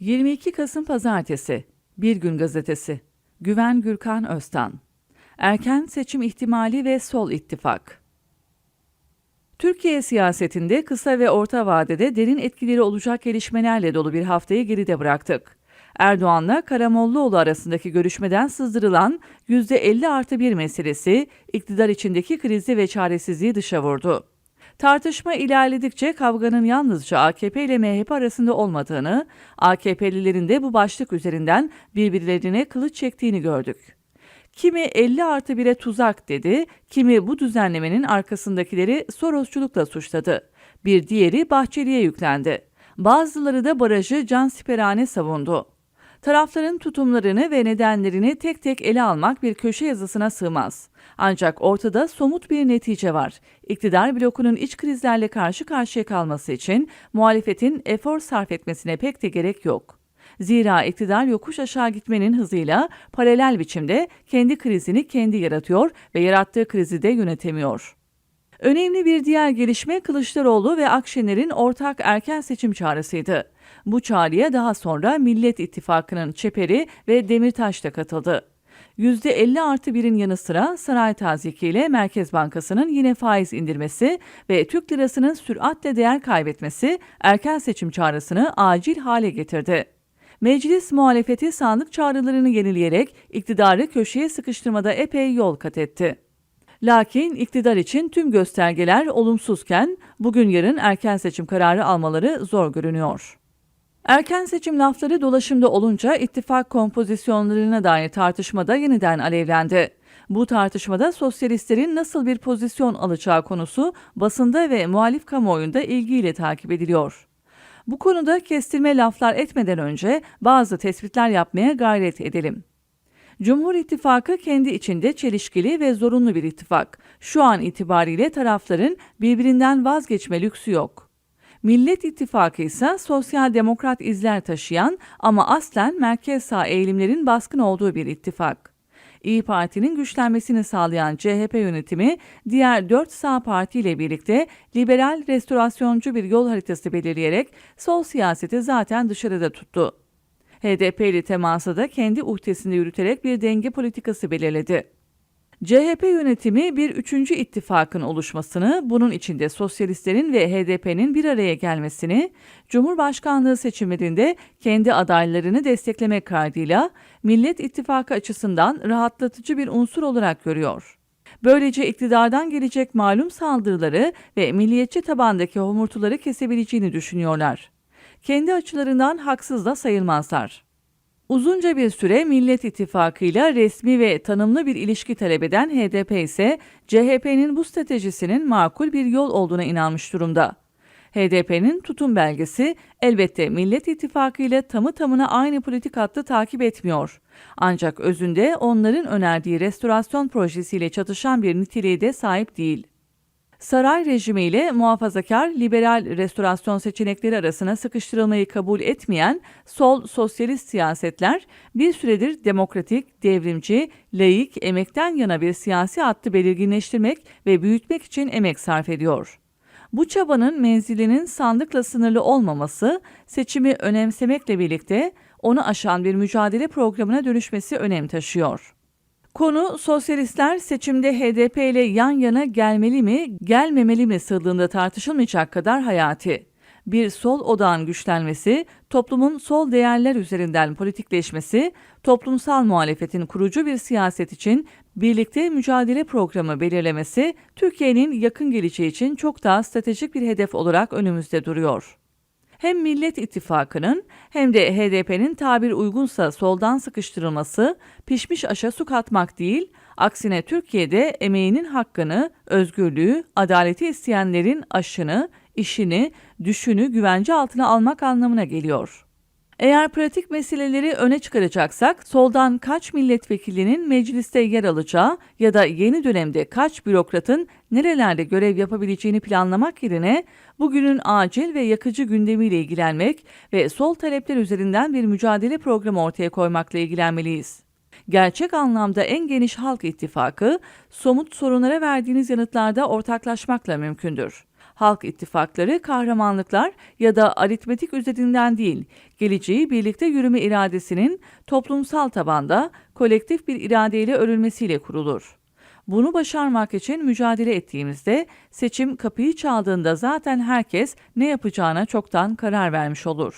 22 Kasım Pazartesi Bir Gün Gazetesi Güven Gürkan Öztan Erken seçim ihtimali ve sol ittifak Türkiye siyasetinde kısa ve orta vadede derin etkileri olacak gelişmelerle dolu bir haftayı geride bıraktık. Erdoğan'la Karamollaoğlu arasındaki görüşmeden sızdırılan %50 artı 1 meselesi iktidar içindeki krizi ve çaresizliği dışa vurdu. Tartışma ilerledikçe kavganın yalnızca AKP ile MHP arasında olmadığını, AKP'lilerin de bu başlık üzerinden birbirlerine kılıç çektiğini gördük. Kimi 50 artı 1'e tuzak dedi, kimi bu düzenlemenin arkasındakileri Sorosçulukla suçladı. Bir diğeri Bahçeli'ye yüklendi. Bazıları da barajı cansiperane savundu. Tarafların tutumlarını ve nedenlerini tek tek ele almak bir köşe yazısına sığmaz. Ancak ortada somut bir netice var. İktidar blokunun iç krizlerle karşı karşıya kalması için muhalefetin efor sarf etmesine pek de gerek yok. Zira iktidar yokuş aşağı gitmenin hızıyla paralel biçimde kendi krizini kendi yaratıyor ve yarattığı krizi de yönetemiyor. Önemli bir diğer gelişme Kılıçdaroğlu ve Akşener'in ortak erken seçim çağrısıydı. Bu çağrıya daha sonra Millet İttifakı'nın Çeperi ve Demirtaş da katıldı. %50 artı birin yanı sıra saray tazikiyle Merkez Bankası'nın yine faiz indirmesi ve Türk lirasının süratle değer kaybetmesi erken seçim çağrısını acil hale getirdi. Meclis muhalefeti sandık çağrılarını yenileyerek iktidarı köşeye sıkıştırmada epey yol kat etti. Lakin iktidar için tüm göstergeler olumsuzken bugün yarın erken seçim kararı almaları zor görünüyor. Erken seçim lafları dolaşımda olunca ittifak kompozisyonlarına dair tartışmada yeniden alevlendi. Bu tartışmada sosyalistlerin nasıl bir pozisyon alacağı konusu basında ve muhalif kamuoyunda ilgiyle takip ediliyor. Bu konuda kestirme laflar etmeden önce bazı tespitler yapmaya gayret edelim. Cumhur İttifakı kendi içinde çelişkili ve zorunlu bir ittifak. Şu an itibariyle tarafların birbirinden vazgeçme lüksü yok. Millet İttifakı ise sosyal demokrat izler taşıyan ama aslen merkez sağ eğilimlerin baskın olduğu bir ittifak. İyi Parti'nin güçlenmesini sağlayan CHP yönetimi diğer dört sağ parti ile birlikte liberal restorasyoncu bir yol haritası belirleyerek sol siyaseti zaten dışarıda tuttu. HDP ile teması da kendi uhdesinde yürüterek bir denge politikası belirledi. CHP yönetimi bir üçüncü ittifakın oluşmasını, bunun içinde sosyalistlerin ve HDP'nin bir araya gelmesini, Cumhurbaşkanlığı seçimlerinde kendi adaylarını desteklemek kaydıyla Millet İttifakı açısından rahatlatıcı bir unsur olarak görüyor. Böylece iktidardan gelecek malum saldırıları ve milliyetçi tabandaki homurtuları kesebileceğini düşünüyorlar. Kendi açılarından haksız da sayılmazlar. Uzunca bir süre Millet İttifakı ile resmi ve tanımlı bir ilişki talep eden HDP ise CHP'nin bu stratejisinin makul bir yol olduğuna inanmış durumda. HDP'nin tutum belgesi elbette Millet İttifakı ile tamı tamına aynı politik hattı takip etmiyor. Ancak özünde onların önerdiği restorasyon projesiyle çatışan bir niteliğe de sahip değil. Saray rejimiyle muhafazakar liberal restorasyon seçenekleri arasına sıkıştırılmayı kabul etmeyen sol sosyalist siyasetler bir süredir demokratik, devrimci, laik, emekten yana bir siyasi hattı belirginleştirmek ve büyütmek için emek sarf ediyor. Bu çabanın menzilinin sandıkla sınırlı olmaması, seçimi önemsemekle birlikte onu aşan bir mücadele programına dönüşmesi önem taşıyor. Konu sosyalistler seçimde HDP ile yan yana gelmeli mi, gelmemeli mi sığdığında tartışılmayacak kadar hayati. Bir sol odağın güçlenmesi, toplumun sol değerler üzerinden politikleşmesi, toplumsal muhalefetin kurucu bir siyaset için birlikte mücadele programı belirlemesi, Türkiye'nin yakın geleceği için çok daha stratejik bir hedef olarak önümüzde duruyor hem Millet İttifakı'nın hem de HDP'nin tabir uygunsa soldan sıkıştırılması pişmiş aşa su katmak değil, aksine Türkiye'de emeğinin hakkını, özgürlüğü, adaleti isteyenlerin aşını, işini, düşünü güvence altına almak anlamına geliyor. Eğer pratik meseleleri öne çıkaracaksak, soldan kaç milletvekilinin mecliste yer alacağı ya da yeni dönemde kaç bürokratın nerelerde görev yapabileceğini planlamak yerine bugünün acil ve yakıcı gündemiyle ilgilenmek ve sol talepler üzerinden bir mücadele programı ortaya koymakla ilgilenmeliyiz. Gerçek anlamda en geniş halk ittifakı, somut sorunlara verdiğiniz yanıtlarda ortaklaşmakla mümkündür. Halk ittifakları kahramanlıklar ya da aritmetik üzerinden değil, geleceği birlikte yürüme iradesinin toplumsal tabanda kolektif bir iradeyle örülmesiyle kurulur. Bunu başarmak için mücadele ettiğimizde seçim kapıyı çaldığında zaten herkes ne yapacağına çoktan karar vermiş olur.